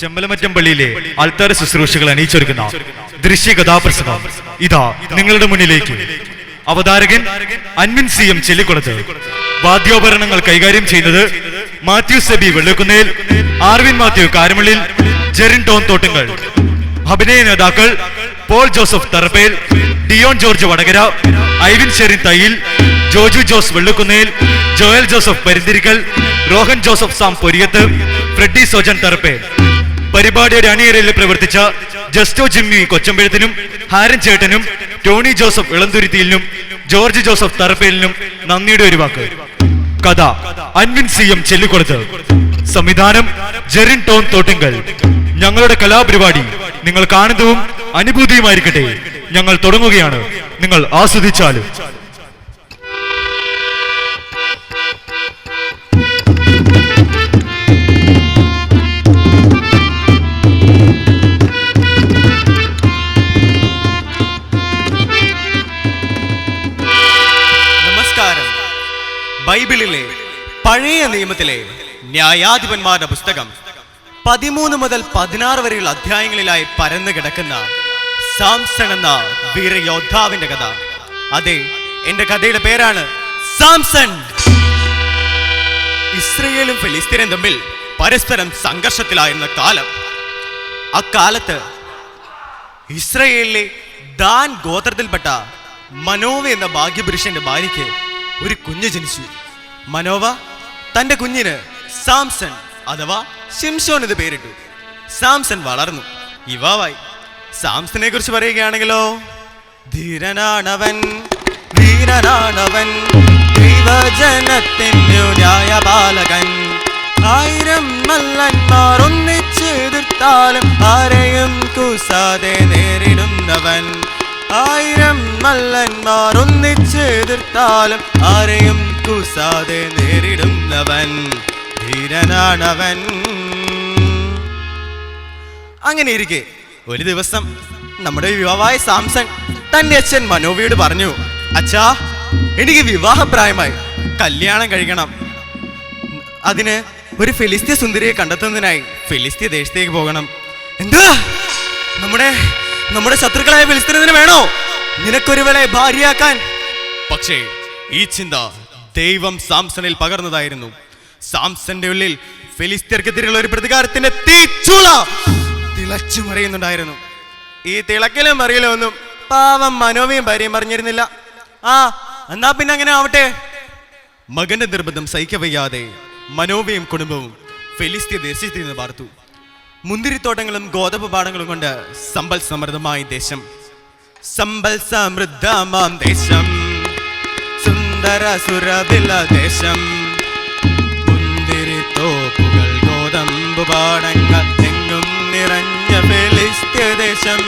ചെമ്പലമറ്റം പള്ളിയിലെ ആൾത്താര ശുശ്രൂഷകൾ അണിയിച്ചൊരുക്കുന്ന ദൃശ്യ കഥാപ്രസംഗം ഇതാ നിങ്ങളുടെ മുന്നിലേക്ക്. അവതാരകൻ അൻവിൻ സി എം ചെല്ലിക്കുളത്ത് വാദ്യോപകരണങ്ങൾ കൈകാര്യം ചെയ്യുന്നത് മാത്യു സെബി വെള്ളക്കുന്നേൽ ആർവിൻ മാത്യു കാരമള്ളിൽ ജെറിൻ ടോൺ തോട്ടുങ്ങൾ അഭിനയ നേതാക്കൾ Paul Joseph Tharappel Dion George Vadakara Ivin Sherin Thayyil Joju Jose വെള്ളുക്കുന്നേൽ Joel Joseph Parinthirikkal Rohan Joseph Sam Poriyath Freddy Sojan Tharappel. പരിപാടിയുടെ അണിയറയിൽ പ്രവർത്തിച്ച ജസ്റ്റോ ജിമ്മി കൊച്ചമ്പഴത്തിനും ഹാരൻ ചേട്ടനും ടോണി ജോസഫ് ഇളന്തുരുത്തിയിലിനും ജോർജ് ജോസഫ് തറപ്പേലിനും നന്ദിയുടെ ഒരു വാക്ക്. കഥ അൻവിൻ സി എം ചെല്ലിക്കൊടുത്ത് സംവിധാനം ജെറിൻ ടോൺ തോട്ടിങ്കൽ. ഞങ്ങളുടെ കലാപരിപാടി നിങ്ങൾ ആനന്ദവും അനുഭൂതിയുമായിരിക്കട്ടെ. ഞങ്ങൾ തുടങ്ങുകയാണ്. നിങ്ങൾ ആസ്വദിച്ചാലും. നിയമത്തിലെ ന്യായാധിപന്മാരുടെ പുസ്തകം പതിമൂന്ന് മുതൽ പതിനാറ് വരെയുള്ള അധ്യായങ്ങളിലായി പരന്നു കിടക്കുന്ന സാംസൺ എന്ന വീരയോദ്ധാവിന്റെ കഥ. അതെ എന്റെ കഥയുടെ പേരാണ് സാംസൺ. ഇസ്രയേലും ഫിലിസ്തീനും തമ്മിൽ പരസ്പരം സംഘർഷത്തിലായിരുന്ന കാലം. അക്കാലത്ത് ഇസ്രയേലിലെ ദാൻ ഗോത്രത്തിൽപ്പെട്ട മനോവ എന്ന ഭാഗ്യപുരുഷന്റെ ഭാര്യയ്ക്ക് ഒരു കുഞ്ഞ് ജനിച്ചു. മനോവ തന്റെ കുഞ്ഞിന് സാംസൺ അഥവാ ശിംഷോൻ ഇത് പേരിട്ടു. സാംസൺ വളർന്നു. യുവാവായി. സാംസനെ കുറിച്ച് പറയുകയാണെങ്കിലോ? ധീരനാണവൻ ധീരനാണവൻ ന്യായപാലകൻ. ആയിരം നല്ലന്മാർ ഒന്നിച്ച് എതിർത്താലും ആരെയും കൂസാതെ നേരിടുന്നവൻ. ആയിരം നല്ലന്മാർ ഒന്നിച്ച് എതിർത്താലും ആരെയും കൂസാതെ നേരിടുന്നവൻ ധീരനാണവൻ. അങ്ങനെ ഇരിക്കെ ഒരു ദിവസം നമ്മുടെ യുവാവായ സാംസൺ തന്റെ അച്ഛൻ മനോവിയോട് പറഞ്ഞു അച്ഛാ എനിക്ക് വിവാഹപ്രായമായി കല്യാണം കഴിക്കണം. അതിന് ഒരു ഫിലിസ്തീയ സുന്ദരിയെ കണ്ടെത്തുന്നതിനായി ഫിലിസ്തീയ ദേശത്തേക്ക് പോകണം. എന്താ? നമ്മുടെ നമ്മുടെ ശത്രുക്കളായ ഫിലിസ്തീനത്തിന് വേണോ? നിനക്കൊരു വേള ഭാര്യയാക്കാൻ. പക്ഷേ ഈ ചിന്ത ദൈവം സാംസണിൽ പകർന്നതായിരുന്നു. സാംസന്റെ ഉള്ളിൽ ഫിലിസ്തീർക്കെതിരെയുള്ള ഒരു പ്രതികാരത്തിന്റെ തീച്ചുള തിളച്ചു മറിയുന്നുണ്ടായിരുന്നു. ഈ തിളക്കലും മറിയലും ഒന്നും പാവം മനോവിയും ഭാര്യയും പറഞ്ഞിരുന്നില്ല ആ എന്നാ പിന്നെ അങ്ങനെ ആവട്ടെ? മകന്റെ നിർബന്ധം സഹിക്കവയ്യാതെ മനോവയും കുടുംബവും ഫെലിസ്തീയ ദേശത്തിൽ നിന്ന് പാർത്തു. മുന്തിരിത്തോട്ടങ്ങളും ഗോതമ്പ് പാടങ്ങളും കൊണ്ട് സമ്പൽ സമൃദ്ധമായ ദേശം. സമ്പൽ സമൃദ്ധമാം ദേശം. സുന്ദര സുരബില ദേശം. മുന്തിരിത്തോപ്പുകൾ ഗോതമ്പ് പാടങ്ങൾ എങ്ങും നിറഞ്ഞ ഫെലിസ്തീയ ദേശം.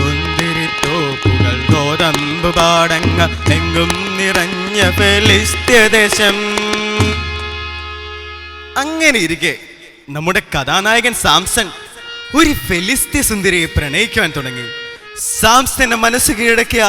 മുന്തിരിത്തോപ്പുകൾ ഗോതമ്പ് പാടങ്ങൾ എങ്ങും നിറഞ്ഞ ഫെലിസ്ത്യദേശം അങ്ങനെ ഇരിക്കെ നമ്മുടെ കഥാനായകൻ സാംസൺ ഒരു ഫെലിസ്ത്യ സുന്ദരിയെ പ്രണയിക്കുവാൻ തുടങ്ങി. സാംസന്റെ മനസ്സ് കീഴടക്കിയ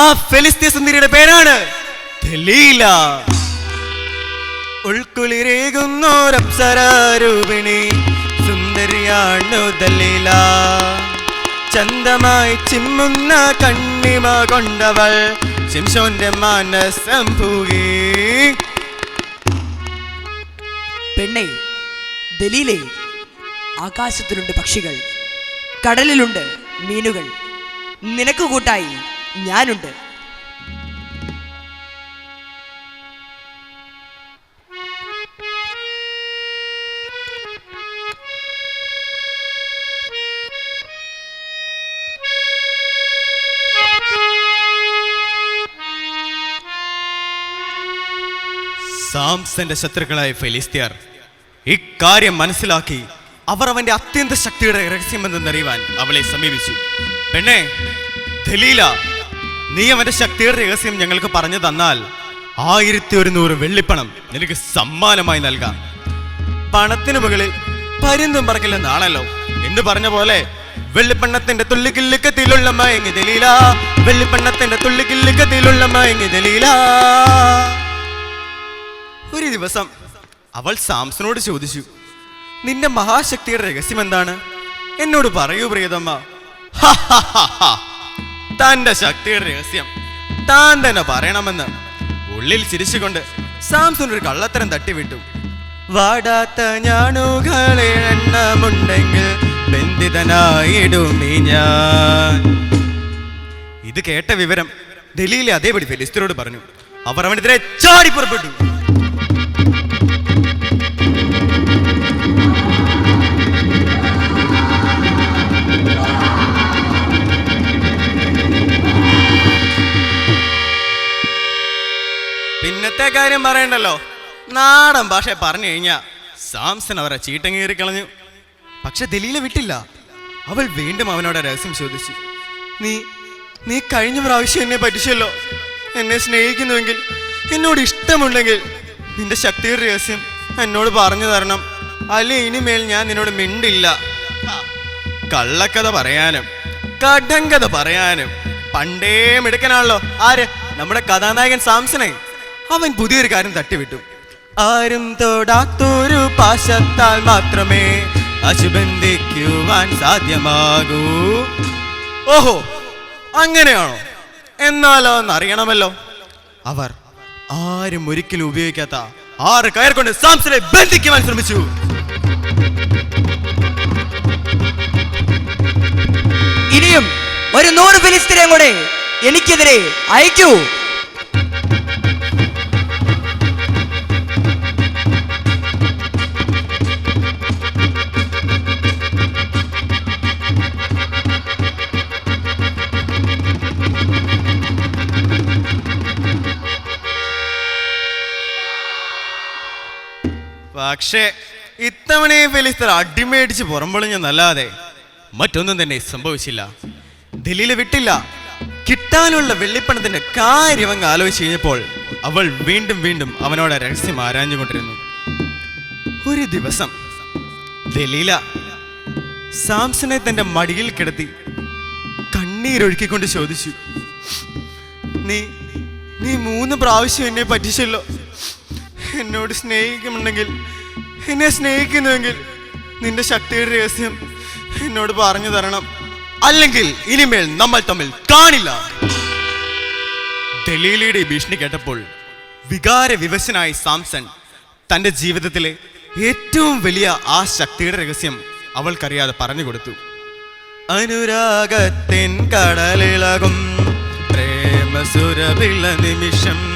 ആ ഫെലിസ്ത്യ സുന്ദരിയുടെ പേരാണ് ഉൾക്കുളിരേകുന്നോരപ്സരാരൂപിണി സുന്ദരിയാണു ദലീല. ചന്തമായി ചിമ്മുന്ന കണ്ണിമ കൊണ്ടവൾ ശിംഷോന്റെ മനസ്സം പൂകി. പെണ്ണെ ദലീലെ ആകാശത്തിലുണ്ട് പക്ഷികൾ കടലിലുണ്ട് മീനുകൾ. നിനക്ക് കൂട്ടായി ഞാനുണ്ട്. സാംസന്റെ ശത്രുക്കളായ ഫെലിസ്തീയർ ഇക്കാര്യം മനസ്സിലാക്കി അവർ അവന്റെ അത്യന്ത ശക്തിയുടെ രഹസ്യമെന്തെന്നറിയുവാൻ അവളെ സമീപിച്ചു. പെണ്ണെ ദലീല നീ അവന്റെ ശക്തിയുടെ രഹസ്യം ഞങ്ങൾക്ക് പറഞ്ഞു തന്നാൽ ആയിരത്തി ഒരുന്നൂറ് വെള്ളിപ്പണം നിനക്ക് സമ്മാനമായി നൽകാം. പണത്തിന് മുകളിൽ പരുന്തും പറക്കില്ലെന്നാണല്ലോ എന്ന് പറഞ്ഞ പോലെ വെള്ളിപ്പണ്ണത്തിന്റെ തുള്ളിക്കില്ലിക്കത്തിലുള്ള മയങ്ങി ദലീല വെള്ളിപ്പണ്ണത്തിന്റെ തുള്ളിക്കില്ലിക്കത്തിലുള്ള മയങ്ങി ദലീല. ഒരു ദിവസം അവൾ സാംസനോട് ചോദിച്ചു നിന്റെ മഹാശക്തിയുടെ രഹസ്യം എന്താണ്? എന്നോട് പറയൂ പ്രിയതമ്മ. തന്റെ ശക്തിയുടെ രഹസ്യം താൻ തന്നെ പറയണമെന്ന് ഉള്ളിൽ ചിരിച്ചുകൊണ്ട് സാംസൺ ഒരു കള്ളത്തരം തട്ടിവിട്ടു. വാടാത്ത ഞാണുകളെ എണ്ണമുണ്ടെങ്കിൽ ബന്ധിതനായിടുമീ ഞാൻ. ഇത് കേട്ട വിവരം ഡൽഹിയിലെ അതേപടി ഫെലിസ്തരോട് പറഞ്ഞു. അവർ അവനെതിരെ ചാടി പുറപ്പെട്ടു പിന്നത്തെ കാര്യം പറയണ്ടല്ലോ? നാടൻ ഭാഷ പറഞ്ഞു കഴിഞ്ഞാ സാംസൺ അവരെ ചീട്ടങ്ങേറി കളഞ്ഞു. പക്ഷെ ദലീല വിട്ടില്ല. അവൾ വീണ്ടും അവനോട് രഹസ്യം ചോദിച്ചു. നീ നീ കഴിഞ്ഞ പ്രാവശ്യം എന്നെ പറ്റിച്ചല്ലോ. എന്നെ സ്നേഹിക്കുന്നുവെങ്കിൽ എന്നോട് ഇഷ്ടമുണ്ടെങ്കിൽ നിന്റെ ശക്തിയുടെ രഹസ്യം എന്നോട് പറഞ്ഞു തരണം. അല്ലെ ഇനിമേൽ ഞാൻ നിന്നോട് മിണ്ടില്ല. കള്ളക്കഥ പറയാനും കടങ്കഥ പറയാനും പണ്ടേ മിടുക്കനാണല്ലോ. ആര്? നമ്മുടെ കഥാനായകൻ സാംസനെ അവൻ പുതിയൊരു കാര്യം തട്ടിവിട്ടു. ആരും തൊടാത്തൊരു പാശത്താൽ മാത്രമേ അശുബന്ധിക്കുവാൻ സാധ്യമാകൂ. ഓഹോ അങ്ങനെയാണോ? എന്നാലോ എന്നറിയണമല്ലോ. അവർ ആരും ഒരിക്കലും ഉപയോഗിക്കാത്ത ആറ് കയർ കൊണ്ട് സാംസനെ ബന്ധിക്കുവാൻ ശ്രമിച്ചു. ഇനിയും ഒരു നൂറ് ഫിലിസ്തീനെയും കൂടെ എനിക്കെതിരെ അയക്കൂ. പക്ഷേ ഇത്തവണയും ഫിലിസ്തർ അടിമേടിച്ച് പുറംപൊളിഞ്ഞെന്നല്ലാതെ മറ്റൊന്നും തന്നെ സംഭവിച്ചില്ല. ദില്ലിയിൽ വിട്ടില്ല. കിട്ടാനുള്ള വെള്ളിപ്പണത്തിന്റെ കാര്യം അങ്ങ് ആലോചിച്ച് കഴിഞ്ഞപ്പോൾ അവൾ വീണ്ടും വീണ്ടും അവനോട് രഹസ്യം ആരാഞ്ഞുകൊണ്ടിരുന്നു. ഒരു ദിവസം ദലീല സാംസനെ തന്റെ മടിയിൽ കിടത്തി കണ്ണീരൊഴുക്കിക്കൊണ്ട് ചോദിച്ചു നീ നീ മൂന്ന് പ്രാവശ്യം എന്നെ പറ്റിച്ചല്ലോ. എന്നോട് സ്നേഹിക്കുന്നുണ്ടെങ്കിൽ എന്നെ സ്നേഹിക്കുന്നുവെങ്കിൽ നിന്റെ ശക്തിയുടെ രഹസ്യം എന്നോട് പറഞ്ഞു തരണം. അല്ലെങ്കിൽ ഇനിമേൽ നമ്മൾ തമ്മിൽ കാണില്ല. ഡൽഹിയിലെ ഭീഷണി കേട്ടപ്പോൾ വികാര വിവശനായി സാംസൺ തന്റെ ജീവിതത്തിലെ ഏറ്റവും വലിയ ആ ശക്തിയുടെ രഹസ്യം അവൾക്കറിയാതെ പറഞ്ഞു കൊടുത്തു. അനുരാഗത്തിൻ കടലിളകും പ്രേമസുരവിള നിമിഷം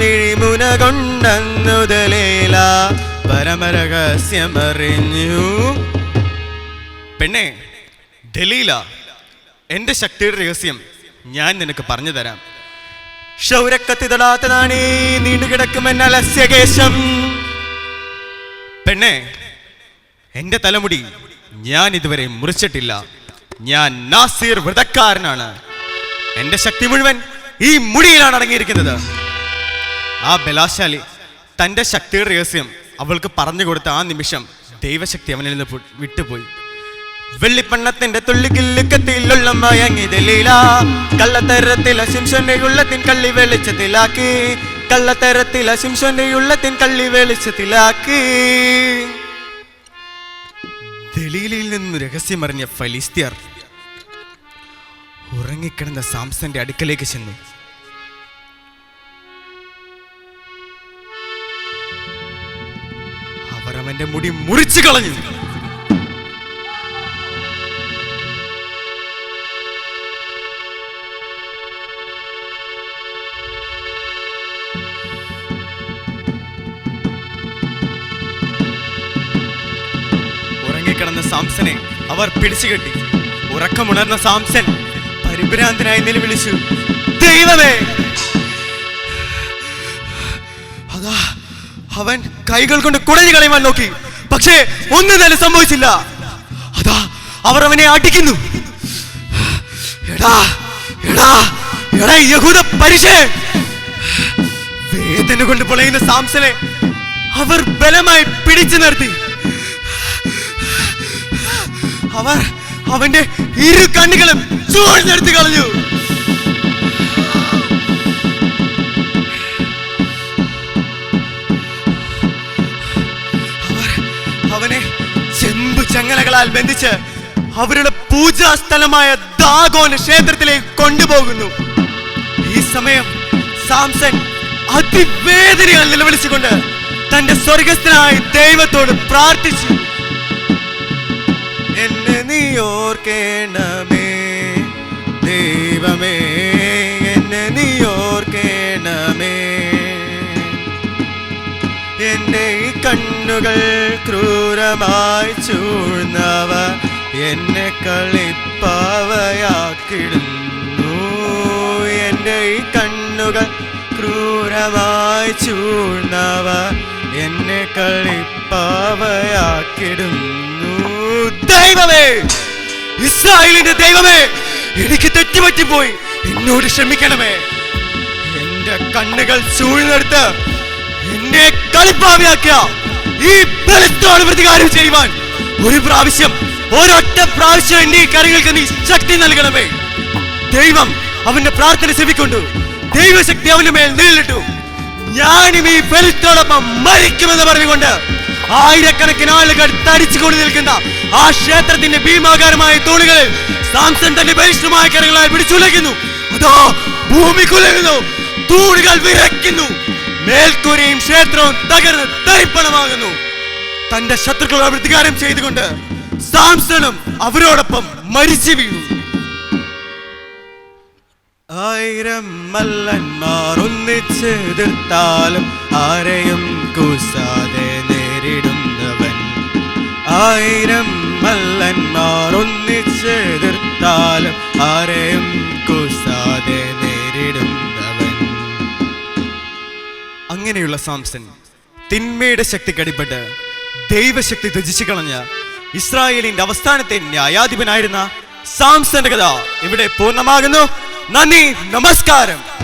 തന്മിഴി മുന കൊണ്ടന്നുതലേല പരമരഹസ്യമറിഞ്ഞു. പെണ്ണേ ദലീല എന്റെ ശക്തിയുടെ രഹസ്യം ഞാൻ നിനക്ക് പറഞ്ഞു തരാം. ക്ഷൗരക്കത്തി തൊടാത്തതാണേ നീണ്ടുകിടക്കുമെന്ന അലസ്യകേശം. പെണ്ണെ എന്റെ തലമുടി ഞാൻ ഇതുവരെ മുറിച്ചിട്ടില്ല. ഞാൻ നാസീർ വ്രതക്കാരനാണ്. എന്റെ ശക്തി മുഴുവൻ ഈ മുടിയിലാണ് അടങ്ങിയിരിക്കുന്നത്. ആ ബലാശാലി തന്റെ ശക്തിയുടെ രഹസ്യം അവൾക്ക് പറഞ്ഞു കൊടുത്ത ആ നിമിഷം ദൈവശക്തി അവനിൽ നിന്ന് വിട്ടുപോയി. വെള്ളിപ്പണ്ണത്തിന്റെ തുള്ളിക്കില്ലുക്കത്തിലുള്ള മയങ്ങിതലീല കള്ളത്തരത്തിൽ അശിംഷന്റെ തിൻ കള്ളി വെളിച്ചത്തിലാക്കി. കള്ളത്തരത്തിൽ അശിംഷന്റെ തിൻ കള്ളി വെളിച്ചത്തിലാക്കി. ദലീലയിൽ നിന്ന് രഹസ്യമറിഞ്ഞ ഫലിസ്തീർ ഉറങ്ങിക്കിടന്ന സാംസന്റെ അടുക്കലേക്ക് ചെന്നു. അവന്റെ മുടി മുറിച്ചു കളഞ്ഞു. ഉറങ്ങിക്കിടന്ന സാംസനെ അവർ പിടിച്ചുകെട്ടി ഉറക്കമുണർന്ന സാംസൻ പരിഭ്രാന്തനായി നിലവിളിച്ചു ദൈവമേ! അതാ അവൻ കൈകൾ കൊണ്ട് കുടഞ്ഞു കളയുവാൻ നോക്കി. പക്ഷേ ഒന്നും തന്നെ സംഭവിച്ചില്ല. അതാ അവർ അവനെ അടിക്കുന്നു. എടാ എടാ എടാ യഹൂദ പരിശേ. വേദന കൊണ്ട് പൊളയുന്ന സാംസനെ അവർ ബലമായി പിടിച്ചു നിർത്തി. അവർ അവന്റെ ഇരു കണ്ണുകളും ചൂഴ്ന്നെടുത്ത് കളഞ്ഞു. അവർ ചങ്ങലകളാൽ ബന്ധിച്ച് അവരുടെ പൂജാ സ്ഥലമായ ദാഗോന് ക്ഷേത്രത്തിലേക്ക് കൊണ്ടുപോകുന്നു. ഈ സമയം സാംസൺ അതിവേദനയാൽ നിലവിളിച്ചുകൊണ്ട് തന്റെ സ്വർഗസ്ഥനായ ദൈവത്തോട് പ്രാർത്ഥിച്ചു. എന്നെ നീ ഓർക്കേണമേ. കണ്ണുകൾ ക്രൂരമായി ചൂഴ്ന്നവ എന്നെ കളിപ്പാവയാക്കിടുന്നു. എന്റെ ഈ കണ്ണുകൾ ക്രൂരമായി ചൂഴ്ന്നവ എന്നെ കളിപ്പാവയാക്കിടുന്നു. ദൈവമേ ഇസ്രായേലിന്റെ ദൈവമേ എനിക്ക് തെറ്റുപറ്റിപ്പോയി. എന്നോട് ക്ഷമിക്കണമേ. എന്റെ കണ്ണുകൾ ചൂഴ്ന്നെടുത്ത് എന്നെ കളിപ്പാവിയാക്കിയ ഈ ബലത്തോട് പ്രതികാരം ചെയ്യുവാൻ ഒരു പ്രാവശ്യം ഒരൊറ്റ പ്രാവശ്യം എന്റെ കരങ്ങൾക്ക് നീ ശക്തി നൽകണമേ. ദൈവം അവന്റെ പ്രാർത്ഥന ചെവിക്കൊണ്ടു ദൈവശക്തി അവന്റെ മേൽ നിഴലിട്ടു. ഞാനും ഈ ബലത്തോടൊപ്പം മരിക്കുമെന്ന് പറഞ്ഞുകൊണ്ട് ആയിരക്കണക്കിന് ആളുകൾ തടിച്ചുകൊണ്ട് നിൽക്കുന്ന ആ ക്ഷേത്രത്തിന്റെ ഭീമാകാരമായ തൂണുകളിൽ സാംസൺ തന്റെ ബലിഷ്ഠമായ കരങ്ങളാൽ പിടിച്ചുലയ്ക്കുന്നു. അതോ ഭൂമി കുലയുന്നു? തൂണുകൾ വിറയ്ക്കുന്നു. മേൽക്കൂരയും ക്ഷേത്രവും തകർന്ന് തരിപ്പണമാകുന്നു. തന്റെ ശത്രുക്കളോട് പ്രതികാരം ചെയ്തുകൊണ്ട് സാംസണും അവരോടൊപ്പം മരിച്ചു വീണു. ആയിരം മല്ലന്മാർ ഒന്നിച്ച് എതിർത്താലും ആരെയും കൂസാതെ നേരിടുന്നവൻ. ആയിരം മല്ലന്മാർ ഒന്നിച്ച് എതിർത്താലും ആരെയും കൂസാതെ അങ്ങനെയുള്ള സാംസൺ. തിന്മയുടെ ശക്തി കടിപ്പെട്ട് ദൈവശക്തി ത്യജിച്ചു കളഞ്ഞ ഇസ്രായേലിന്റെ അവസ്ഥാനത്തെ ന്യായാധിപനായിരുന്ന സാംസന്റെ കഥ ഇവിടെ പൂർണമാകുന്നു. നന്ദി നമസ്കാരം.